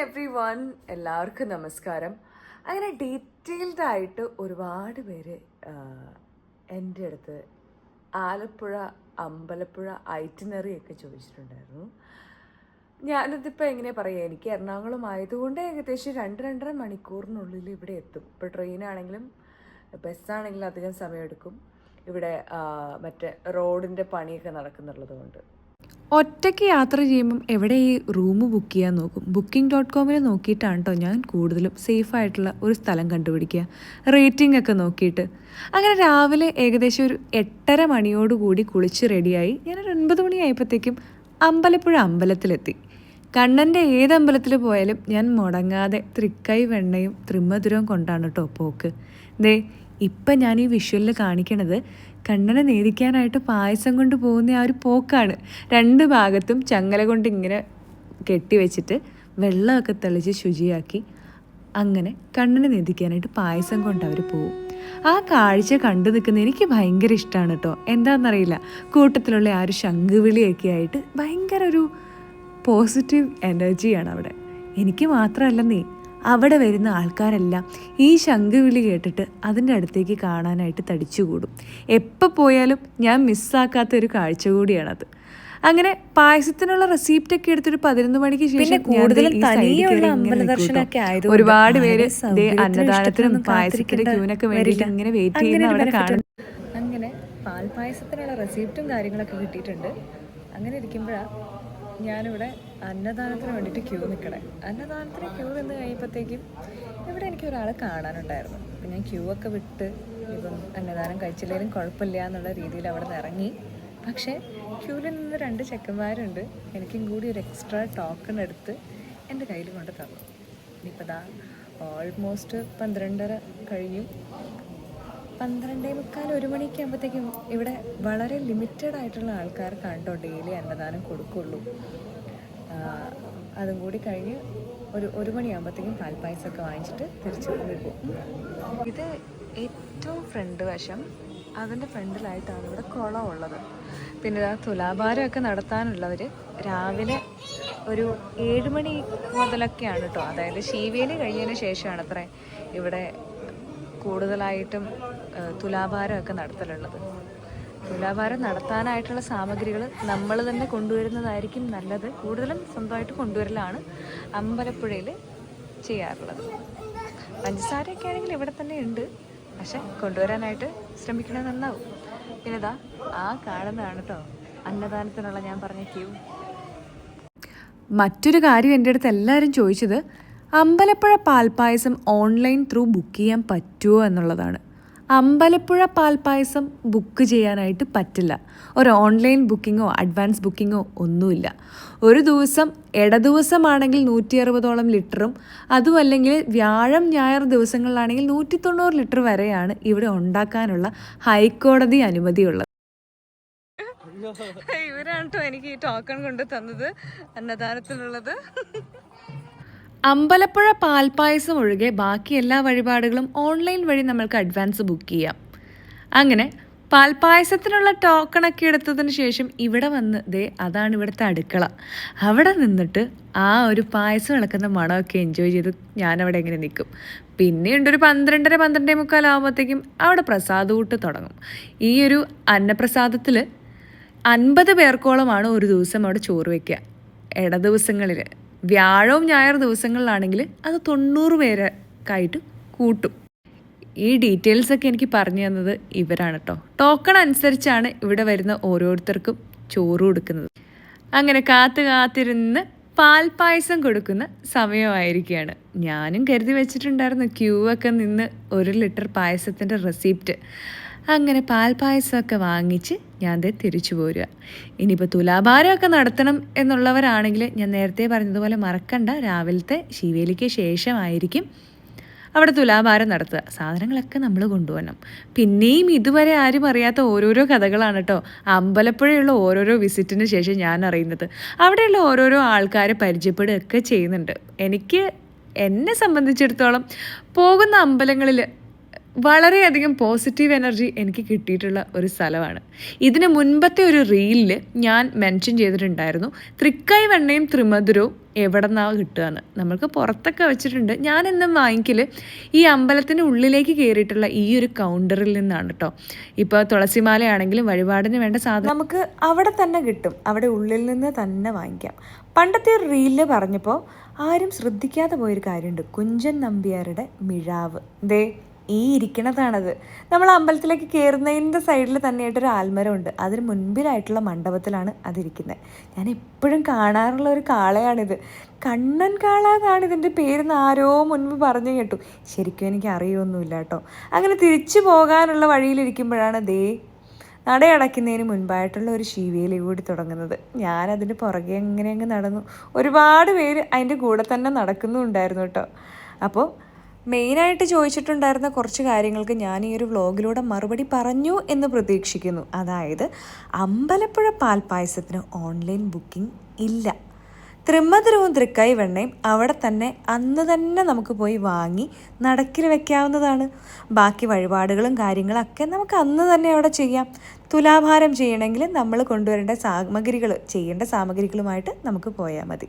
Every one എല്ലാവർക്കും നമസ്കാരം. അങ്ങനെ ഡീറ്റെയിൽഡ് ആയിട്ട് ഒരുപാട് പേര് എന്റെ അടുത്ത് ആലപ്പുഴ അമ്പലപ്പുഴ ഐറ്റിനറി ഒക്കെ ചോദിച്ചിട്ടുണ്ടായിരുന്നു. ഞാനിതിപ്പോൾ എങ്ങനെ പറയുക എനിക്ക് എറണാകുളം ആയതുകൊണ്ട് ഏകദേശം രണ്ട് രണ്ടര മണിക്കൂറിനുള്ളിൽ ഇവിടെ എത്തും. ഇപ്പോൾ ട്രെയിനാണെങ്കിലും ബസ്സാണെങ്കിലും അധികം സമയമെടുക്കും. ഇവിടെ മറ്റേ റോഡിന്റെ പണിയൊക്കെ നടക്കുന്നുള്ളത് കൊണ്ട് ഒറ്റയ്ക്ക് യാത്ര ചെയ്യുമ്പം എവിടെ ഈ റൂം ബുക്ക് ചെയ്യാൻ നോക്കും? ബുക്കിംഗ് ഡോട്ട് കോമിൽ നോക്കിയിട്ടാണ് കേട്ടോ ഞാൻ കൂടുതലും സേഫ് ആയിട്ടുള്ള ഒരു സ്ഥലം കണ്ടുപിടിക്കുക. റേറ്റിംഗ് ഒക്കെ നോക്കിയിട്ട്. അങ്ങനെ രാവിലെ ഏകദേശം ഒരു എട്ടര മണിയോടുകൂടി കുളിച്ച് റെഡിയായി ഞാനൊരു ഒൻപത് മണിയായപ്പോഴത്തേക്കും അമ്പലപ്പുഴ അമ്പലത്തിലെത്തി. കണ്ണന്റെ ഏത് അമ്പലത്തിൽ പോയാലും ഞാൻ മുടങ്ങാതെ തൃക്കൈ വെണ്ണയും ത്രിമധുരവും കൊണ്ടാണ് കേട്ടോ പോക്ക്. ദേ ഇപ്പം ഞാൻ ഈ വിഷ്വലിൽ കാണിക്കണത് കണ്ണനെ നേദിക്കാനായിട്ട് പായസം കൊണ്ട് പോകുന്ന ആ ഒരു പോക്കാണ്. രണ്ട് ഭാഗത്തും ചങ്ങല കൊണ്ട് ഇങ്ങനെ കെട്ടിവെച്ചിട്ട് വെള്ളമൊക്കെ തെളിച്ച് ശുചിയാക്കി അങ്ങനെ കണ്ണനെ നേദിക്കാനായിട്ട് പായസം കൊണ്ട് അവർ പോവും. ആ കാഴ്ച കണ്ടു നിൽക്കുന്ന എനിക്ക് ഭയങ്കര ഇഷ്ടമാണ് കേട്ടോ. എന്താണെന്നറിയില്ല. കൂട്ടത്തിലുള്ള ആ ഒരു ശംഖുവിളിയൊക്കെ ആയിട്ട് ഭയങ്കര ഒരു പോസിറ്റീവ് എനർജിയാണ് അവിടെ. എനിക്ക് മാത്രമല്ലെന്നേ അവിടെ വരുന്ന ആൾക്കാരെല്ലാം ഈ ശംഖുവിളി കേട്ടിട്ട് അതിന്റെ അടുത്തേക്ക് കാണാനായിട്ട് തടിച്ചുകൂടും. എപ്പോൾ പോയാലും ഞാൻ മിസ്സാക്കാത്ത ഒരു കാഴ്ച കൂടിയാണത്. അങ്ങനെ പായസത്തിനുള്ള റെസിപ്റ്റ് ഒക്കെ എടുത്തിട്ട് പതിനൊന്ന് മണിക്ക് ശേഷം ഒരുപാട് പേര് അന്നദാനത്തിനും പായസത്തിന്റെ ക്യൂനൊക്കെ വേണ്ടിയിട്ട്. ഇങ്ങനെ വെയിറ്റ് ചെയ്യുന്ന അവിടെ കാണും. അങ്ങനെ പാൽപായസത്തിനുള്ള റെസിപ്റ്റും കാര്യങ്ങളൊക്കെ കിട്ടിയിട്ടുണ്ട്. അങ്ങനെ ഇരിക്കുമ്പോഴാണ് ഞാനിവിടെ അന്നദാനത്തിന് വേണ്ടിയിട്ട് ക്യൂ നിൽക്കണേ. അന്നദാനത്തിന് ക്യൂ നിന്ന് കഴിയുമ്പോഴത്തേക്കും ഇവിടെ എനിക്ക് ഒരാളെ കാണാനുണ്ടായിരുന്നു. അപ്പം ഞാൻ ക്യൂ ഒക്കെ വിട്ട് ഇപ്പം അന്നദാനം കഴിച്ചില്ലെങ്കിലും കുഴപ്പമില്ല എന്നുള്ള രീതിയിൽ അവിടെ നിന്ന് ഇറങ്ങി. പക്ഷേ ക്യൂവിൽ നിന്ന് രണ്ട് ചെക്കന്മാരുണ്ട്. എനിക്കും കൂടി ഒരു എക്സ്ട്രാ ടോക്കൺ എടുത്ത് എന്റെ കയ്യിൽ കൊണ്ട് തന്നു. ഇനിയിപ്പോൾ ദാ ഓൾമോസ്റ്റ് പന്ത്രണ്ടര കഴിഞ്ഞു. പന്ത്രണ്ടേ മുക്കാൽ ഒരു മണിയൊക്കെ ആകുമ്പോഴത്തേക്കും ഇവിടെ വളരെ ലിമിറ്റഡ് ആയിട്ടുള്ള ആൾക്കാർക്കാണ് കേട്ടോ ഡെയിലി അന്നദാനം കൊടുക്കുള്ളൂ. അതും കൂടി കഴിഞ്ഞ് ഒരു ഒരു മണിയാകുമ്പോഴത്തേക്കും പാൽപ്പായസമൊക്കെ വാങ്ങിച്ചിട്ട് തിരിച്ചു പോകും. ഇത് ഏറ്റവും ഫ്രണ്ട് വശം. അതിന്റെ ഫ്രണ്ടിലായിട്ടാണ് ഇവിടെ കുളം ഉള്ളത്. പിന്നെ ആ തുലാഭാരമൊക്കെ നടത്താനുള്ളവർ രാവിലെ ഒരു ഏഴുമണി മുതലൊക്കെയാണ് കേട്ടോ അതായത് ശീവേലി കഴിഞ്ഞതിന് ശേഷമാണ് അത്ര ഇവിടെ കൂടുതലായിട്ടും തുലാഭാരമൊക്കെ നടത്തലുള്ളത്. തുലാഭാരം നടത്താനായിട്ടുള്ള സാമഗ്രികൾ നമ്മൾ തന്നെ കൊണ്ടുവരുന്നതായിരിക്കും നല്ലത്. കൂടുതലും സ്വന്തമായിട്ട് കൊണ്ടുവരലാണ് അമ്പലപ്പുഴയിൽ ചെയ്യാറുള്ളത്. പഞ്ചസാരയൊക്കെ ആണെങ്കിൽ ഇവിടെ തന്നെ ഉണ്ട്. പക്ഷെ കൊണ്ടുവരാനായിട്ട് ശ്രമിക്കണത് നന്നാവും. പിന്നെ ഇതാ ആ കാണുന്നതാണ് കേട്ടോ അന്നദാനത്തിനുള്ള ഞാൻ പറഞ്ഞ ക്യൂ. മറ്റൊരു കാര്യം എന്റെ അടുത്ത് എല്ലാവരും ചോദിച്ചത് Ambalappuzha palpayasam online through book ചെയ്യാൻ പറ്റുമോ എന്നുള്ളതാണ്. അമ്പലപ്പുഴ പാൽപ്പായസം ബുക്ക് ചെയ്യാനായിട്ട് പറ്റില്ല. ഒരു ഓൺലൈൻ ബുക്കിങ്ങോ അഡ്വാൻസ് ബുക്കിങ്ങോ ഒന്നുമില്ല. ഒരു ദിവസം ഇട ദിവസമാണെങ്കിൽ നൂറ്റി അറുപതോളം ലിറ്ററും അതും അല്ലെങ്കിൽ വ്യാഴം ഞായർ ദിവസങ്ങളിലാണെങ്കിൽ നൂറ്റി തൊണ്ണൂറ് ലിറ്റർ വരെയാണ് ഇവിടെ ഉണ്ടാക്കാനുള്ള ഹൈക്കോടതി അനുമതിയുള്ളത്. ഇവരാണ് കേട്ടോ എനിക്ക് ഈ ടോക്കൺ കൊണ്ട് തന്നത് അന്നദാനത്തിനുള്ളത്. അമ്പലപ്പുഴ പാൽപ്പായസം ഒഴികെ ബാക്കി എല്ലാ വഴിപാടുകളും ഓൺലൈൻ വഴി നമ്മൾക്ക് അഡ്വാൻസ് ബുക്ക് ചെയ്യാം. അങ്ങനെ പാൽപ്പായസത്തിനുള്ള ടോക്കണൊക്കെ എടുത്തതിന് ശേഷം ഇവിടെ വന്ന് ദേ അതാണ് ഇവിടുത്തെ അടുക്കള. അവിടെ നിന്നിട്ട് ആ ഒരു പായസം ഇളക്കുന്ന മണമൊക്കെ എൻജോയ് ചെയ്ത് ഞാനവിടെ ഇങ്ങനെ നിൽക്കും. പിന്നെയുണ്ട് ഒരു പന്ത്രണ്ടര പന്ത്രണ്ടേ മുക്കാലാകുമ്പോഴത്തേക്കും അവിടെ പ്രസാദൂട്ട് തുടങ്ങും. ഈ ഒരു അന്നപ്രസാദത്തിൽ അൻപത് പേർക്കോളമാണ് ഒരു ദിവസം അവിടെ ചോറ് വയ്ക്കുക ഇട ദിവസങ്ങളിൽ. വ്യാഴവും ഞായർ ദിവസങ്ങളിലാണെങ്കിൽ അത് തൊണ്ണൂറ് പേരൊക്കെയായിട്ട് കൂട്ടും. ഈ ഡീറ്റെയിൽസ് ഒക്കെ എനിക്ക് പറഞ്ഞു തന്നത് ഇവരാണ് കേട്ടോ ടോക്കൺ അനുസരിച്ചാണ് ഇവിടെ വരുന്ന ഓരോരുത്തർക്കും ചോറ് കൊടുക്കുന്നത്. അങ്ങനെ കാത്തു കാത്തിരുന്ന് പാൽപ്പായസം കൊടുക്കുന്ന സമയമായിരിക്കുകയാണ്. ഞാനും കരുതി വെച്ചിട്ടുണ്ടായിരുന്നു ക്യൂ ഒക്കെ നിന്ന് ഒരു ലിറ്റർ പായസത്തിന്റെ റെസിപ്റ്റ്. അങ്ങനെ പാൽപ്പായസമൊക്കെ വാങ്ങിച്ച് ഞാൻ ദേ തിരിച്ചു പോരുക. ഇനിയിപ്പോൾ തുലാഭാരമൊക്കെ നടത്തണം എന്നുള്ളവരാണെങ്കിൽ ഞാൻ നേരത്തെ പറഞ്ഞതുപോലെ മറക്കണ്ട. രാവിലത്തെ ശിവേലിക്ക് ശേഷമായിരിക്കും അവിടെ തുലാഭാരം നടത്തുക. സാധനങ്ങളൊക്കെ നമ്മൾ കൊണ്ടുപോകണം. പിന്നെയും ഇതുവരെ ആരും അറിയാത്ത ഓരോരോ കഥകളാണ് കേട്ടോ. അമ്പലപ്പുഴയുള്ള ഓരോരോ വിസിറ്റിന് ശേഷം ഞാൻ അറിയുന്നത്. അവിടെയുള്ള ഓരോരോ ആൾക്കാരെ പരിചയപ്പെടുകയൊക്കെ ചെയ്യുന്നുണ്ട്. എനിക്ക് എന്നെ സംബന്ധിച്ചിടത്തോളം പോകുന്ന അമ്പലങ്ങളിൽ വളരെയധികം പോസിറ്റീവ് എനർജി എനിക്ക് കിട്ടിയിട്ടുള്ള ഒരു സ്ഥലമാണ്. ഇതിന് മുൻപത്തെ ഒരു റീലിൽ ഞാൻ മെൻഷൻ ചെയ്തിട്ടുണ്ടായിരുന്നു. തൃക്കൈ വെണ്ണയും ത്രിമധുരവും എവിടെ നിന്നാണ് കിട്ടുകയെന്ന്. നമ്മൾക്ക് പുറത്തൊക്കെ വെച്ചിട്ടുണ്ട്. ഞാൻ എന്നും വാങ്ങിക്കൽ ഈ അമ്പലത്തിന്റെ ഉള്ളിലേക്ക് കയറിയിട്ടുള്ള ഈ ഒരു കൗണ്ടറിൽ നിന്നാണ് കേട്ടോ ഇപ്പോൾ തുളസിമാലയാണെങ്കിലും വഴിപാടിന് വേണ്ട സാധനം നമുക്ക് അവിടെ തന്നെ കിട്ടും. അവിടെ ഉള്ളിൽ നിന്ന് തന്നെ വാങ്ങിക്കാം. പണ്ടത്തെ ഒരു റീലിൽ പറഞ്ഞപ്പോൾ ആരും ശ്രദ്ധിക്കാതെ പോയൊരു കാര്യമുണ്ട്. കുഞ്ചൻ നമ്പ്യാരുടെ മിഴാവ്. ദേ ഈ ഇരിക്കണതാണത്. നമ്മൾ അമ്പലത്തിലേക്ക് കയറുന്നതിന്റെ സൈഡിൽ തന്നെയായിട്ട് ഒരു ആൽമരമുണ്ട്. അതിന് മുൻപിലായിട്ടുള്ള മണ്ഡപത്തിലാണ് അതിരിക്കുന്നത്. ഞാൻ എപ്പോഴും കാണാറുള്ള ഒരു കാളയാണിത്. കണ്ണൻ കാള എന്നാണ് ഇതിന്റെ പേരെന്ന് ആരോ മുൻപ് പറഞ്ഞു കേട്ടു. ശരിക്കും എനിക്ക് അറിയൊന്നുമില്ല കേട്ടോ. അങ്ങനെ തിരിച്ചു പോകാനുള്ള വഴിയിലിരിക്കുമ്പോഴാണ് ദേ നടയടയ്ക്കുന്നതിന് മുൻപായിട്ടുള്ള ഒരു ശിവേലി കൂടി തുടങ്ങുന്നത്. ഞാനതിന് പുറകെ അങ്ങനെ അങ്ങ് നടന്നു? ഒരുപാട് പേര് അതിന്റെ കൂടെ തന്നെ നടക്കുന്നുണ്ടായിരുന്നു കേട്ടോ. അപ്പോൾ മെയിനായിട്ട് ചോദിച്ചിട്ടുണ്ടായിരുന്ന കുറച്ച് കാര്യങ്ങൾക്ക് ഞാൻ ഈ ഒരു വ്ലോഗിലൂടെ മറുപടി പറഞ്ഞു എന്ന് പ്രതീക്ഷിക്കുന്നു. അതായത് അമ്പലപ്പുഴ പാൽപ്പായസത്തിന് ഓൺലൈൻ ബുക്കിംഗ് ഇല്ല. തൃമ്മധുരവും തൃക്കൈ വെണ്ണയും അവിടെ തന്നെ അന്ന് തന്നെ നമുക്ക് പോയി വാങ്ങി നടക്കിൽ വെക്കാവുന്നതാണ്. ബാക്കി വഴിപാടുകളും കാര്യങ്ങളൊക്കെ നമുക്ക് അന്ന് തന്നെ അവിടെ ചെയ്യാം. തുലാഭാരം ചെയ്യണമെങ്കിൽ നമ്മൾ കൊണ്ടുവരേണ്ട സാമഗ്രികൾ ചെയ്യേണ്ട സാമഗ്രികളുമായിട്ട് നമുക്ക് പോയാൽ മതി.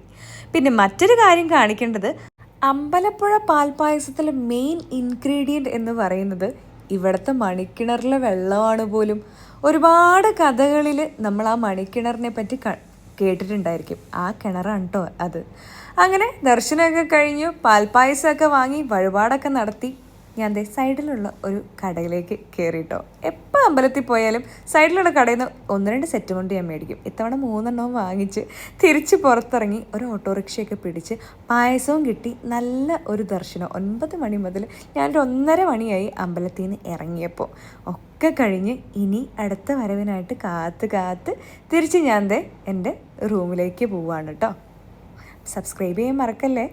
പിന്നെ മറ്റൊരു കാര്യം കാണിക്കേണ്ടത് അമ്പലപ്പുഴ പാൽപ്പായസത്തിലെ മെയിൻ ഇൻഗ്രീഡിയന്റ് എന്ന് പറയുന്നത് ഇവിടുത്തെ മണിക്കിണറിലെ വെള്ളമാണ് പോലും. ഒരുപാട് കഥകളിൽ നമ്മൾ ആ മണിക്കിണറിനെ പറ്റി കേട്ടിട്ടുണ്ടായിരിക്കും. ആ കിണറാണ് കേട്ടോ അത്. അങ്ങനെ ദർശനമൊക്കെ കഴിഞ്ഞു പാൽപ്പായസമൊക്കെ വാങ്ങി വഴിപാടൊക്കെ നടത്തി. ഞാൻ ദേ സൈഡിലുള്ള ഒരു കടയിലേക്ക് കയറിയിട്ടോ എപ്പോൾ അമ്പലത്തിൽ പോയാലും സൈഡിലുള്ള കടയിൽ നിന്ന് ഒന്ന് രണ്ട് സെറ്റ് കൊണ്ട് ഞാൻ മേടിക്കും. ഇത്തവണ മൂന്നെണ്ണവും വാങ്ങിച്ച് തിരിച്ച് പുറത്തിറങ്ങി ഒരു ഓട്ടോറിക്ഷയൊക്കെ പിടിച്ച് പായസവും കിട്ടി. നല്ല ഒരു ദർശനം. ഒൻപത് മണി മുതൽ ഞാനൊരു ഒന്നര മണിയായി അമ്പലത്തിൽ നിന്ന് ഇറങ്ങിയപ്പോൾ ഒക്കെ കഴിഞ്ഞ് ഇനി അടുത്ത വരവിനായിട്ട് കാത്ത് കാത്ത് തിരിച്ച് ഞാൻ ദേ എന്റെ റൂമിലേക്ക് പോവാണ് കേട്ടോ. സബ്സ്ക്രൈബ് ചെയ്യാൻ മറക്കല്ലേ?